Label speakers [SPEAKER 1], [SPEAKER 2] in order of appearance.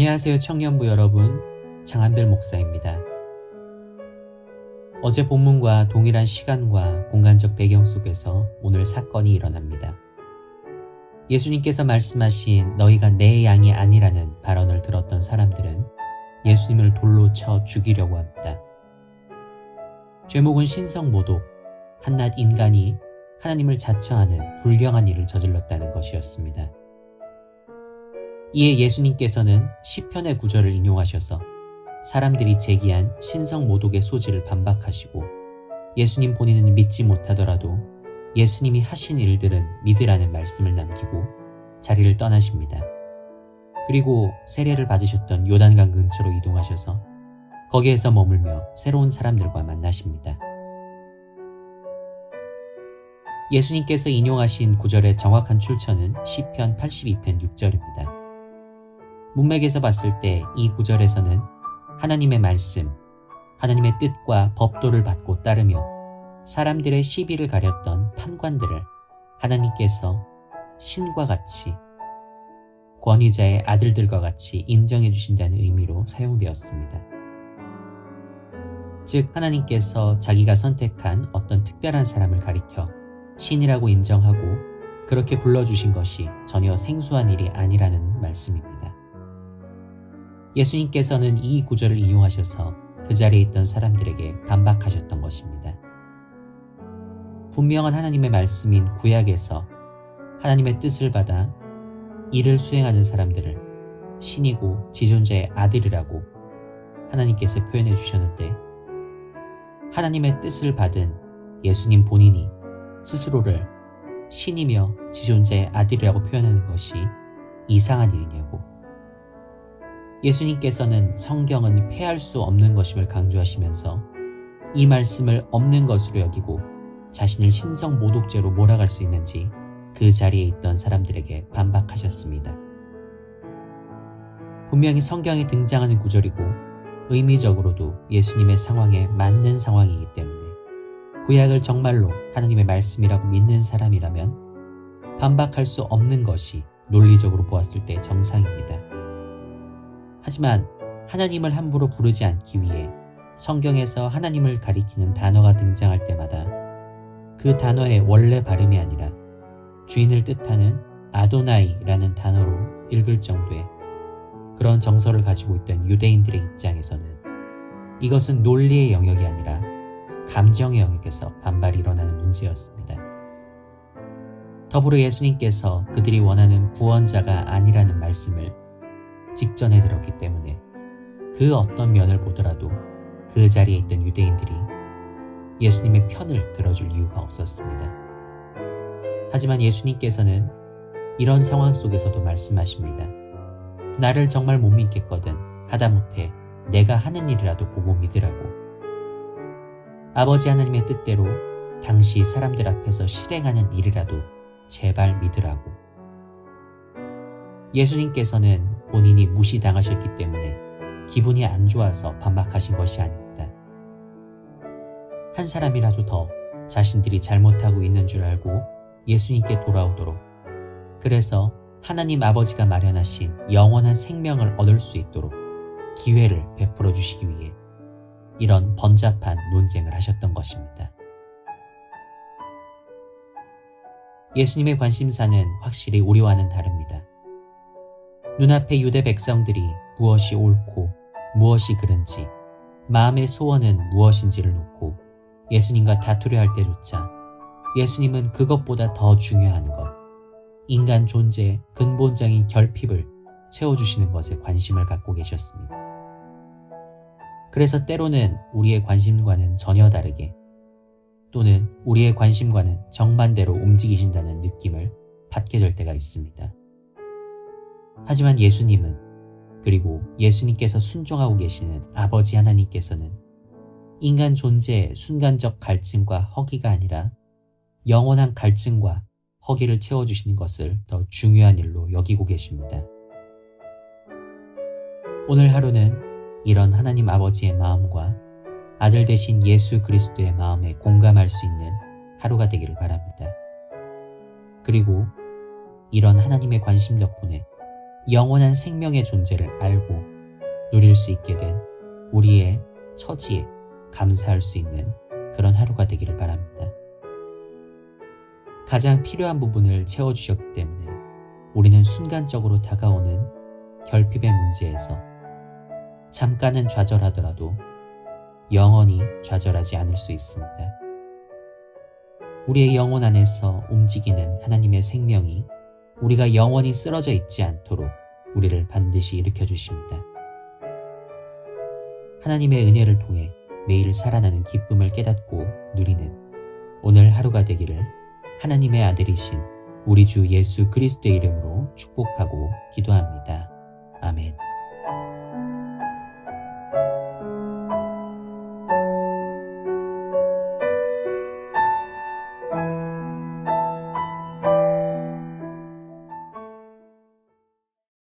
[SPEAKER 1] 안녕하세요 청년부 여러분 장한별 목사입니다. 어제 본문과 동일한 시간과 공간적 배경 속에서 오늘 사건이 일어납니다. 예수님께서 말씀하신 너희가 내 양이 아니라는 발언을 들었던 사람들은 예수님을 돌로 쳐 죽이려고 합니다. 죄목은 신성 모독, 한낱 인간이 하나님을 자처하는 불경한 일을 저질렀다는 것이었습니다. 이에 예수님께서는 시편의 구절을 인용하셔서 사람들이 제기한 신성 모독의 소지를 반박하시고 예수님 본인은 믿지 못하더라도 예수님이 하신 일들은 믿으라는 말씀을 남기고 자리를 떠나십니다. 그리고 세례를 받으셨던 요단강 근처로 이동하셔서 거기에서 머물며 새로운 사람들과 만나십니다. 예수님께서 인용하신 구절의 정확한 출처는 시편 82편 6절입니다. 문맥에서 봤을 때 이 구절에서는 하나님의 말씀, 하나님의 뜻과 법도를 받고 따르며 사람들의 시비를 가렸던 판관들을 하나님께서 신과 같이 권위자의 아들들과 같이 인정해 주신다는 의미로 사용되었습니다. 즉, 하나님께서 자기가 선택한 어떤 특별한 사람을 가리켜 신이라고 인정하고 그렇게 불러주신 것이 전혀 생소한 일이 아니라는 말씀입니다. 예수님께서는 이 구절을 인용하셔서 그 자리에 있던 사람들에게 반박하셨던 것입니다. 분명한 하나님의 말씀인 구약에서 하나님의 뜻을 받아 일을 수행하는 사람들을 신이고 지존자의 아들이라고 하나님께서 표현해 주셨는데 하나님의 뜻을 받은 예수님 본인이 스스로를 신이며 지존자의 아들이라고 표현하는 것이 이상한 일이냐고 예수님께서는 성경은 폐할 수 없는 것임을 강조하시면서 이 말씀을 없는 것으로 여기고 자신을 신성 모독죄로 몰아갈 수 있는지 그 자리에 있던 사람들에게 반박하셨습니다. 분명히 성경에 등장하는 구절이고 의미적으로도 예수님의 상황에 맞는 상황이기 때문에 구약을 정말로 하나님의 말씀이라고 믿는 사람이라면 반박할 수 없는 것이 논리적으로 보았을 때 정상입니다. 하지만 하나님을 함부로 부르지 않기 위해 성경에서 하나님을 가리키는 단어가 등장할 때마다 그 단어의 원래 발음이 아니라 주인을 뜻하는 아도나이라는 단어로 읽을 정도의 그런 정서를 가지고 있던 유대인들의 입장에서는 이것은 논리의 영역이 아니라 감정의 영역에서 반발이 일어나는 문제였습니다. 더불어 예수님께서 그들이 원하는 구원자가 아니라는 말씀을 직전에 들었기 때문에 그 어떤 면을 보더라도 그 자리에 있던 유대인들이 예수님의 편을 들어줄 이유가 없었습니다. 하지만 예수님께서는 이런 상황 속에서도 말씀하십니다. 나를 정말 못 믿겠거든 하다못해 내가 하는 일이라도 보고 믿으라고. 아버지 하나님의 뜻대로 당시 사람들 앞에서 실행하는 일이라도 제발 믿으라고. 예수님께서는 본인이 무시당하셨기 때문에 기분이 안 좋아서 반박하신 것이 아닙니다. 한 사람이라도 더 자신들이 잘못하고 있는 줄 알고 예수님께 돌아오도록 그래서 하나님 아버지가 마련하신 영원한 생명을 얻을 수 있도록 기회를 베풀어 주시기 위해 이런 번잡한 논쟁을 하셨던 것입니다. 예수님의 관심사는 확실히 우리와는 다릅니다. 눈앞의 유대 백성들이 무엇이 옳고 무엇이 그른지 마음의 소원은 무엇인지를 놓고 예수님과 다투려 할 때조차 예수님은 그것보다 더 중요한 것, 인간 존재의 근본적인 결핍을 채워주시는 것에 관심을 갖고 계셨습니다. 그래서 때로는 우리의 관심과는 전혀 다르게 또는 우리의 관심과는 정반대로 움직이신다는 느낌을 받게 될 때가 있습니다. 하지만 예수님은 그리고 예수님께서 순종하고 계시는 아버지 하나님께서는 인간 존재의 순간적 갈증과 허기가 아니라 영원한 갈증과 허기를 채워주시는 것을 더 중요한 일로 여기고 계십니다. 오늘 하루는 이런 하나님 아버지의 마음과 아들 대신 예수 그리스도의 마음에 공감할 수 있는 하루가 되기를 바랍니다. 그리고 이런 하나님의 관심 덕분에 영원한 생명의 존재를 알고 누릴 수 있게 된 우리의 처지에 감사할 수 있는 그런 하루가 되기를 바랍니다. 가장 필요한 부분을 채워주셨기 때문에 우리는 순간적으로 다가오는 결핍의 문제에서 잠깐은 좌절하더라도 영원히 좌절하지 않을 수 있습니다. 우리의 영혼 안에서 움직이는 하나님의 생명이 우리가 영원히 쓰러져 있지 않도록 우리를 반드시 일으켜 주십니다. 하나님의 은혜를 통해 매일 살아나는 기쁨을 깨닫고 누리는 오늘 하루가 되기를 하나님의 아들이신 우리 주 예수 그리스도의 이름으로 축복하고 기도합니다. 아멘.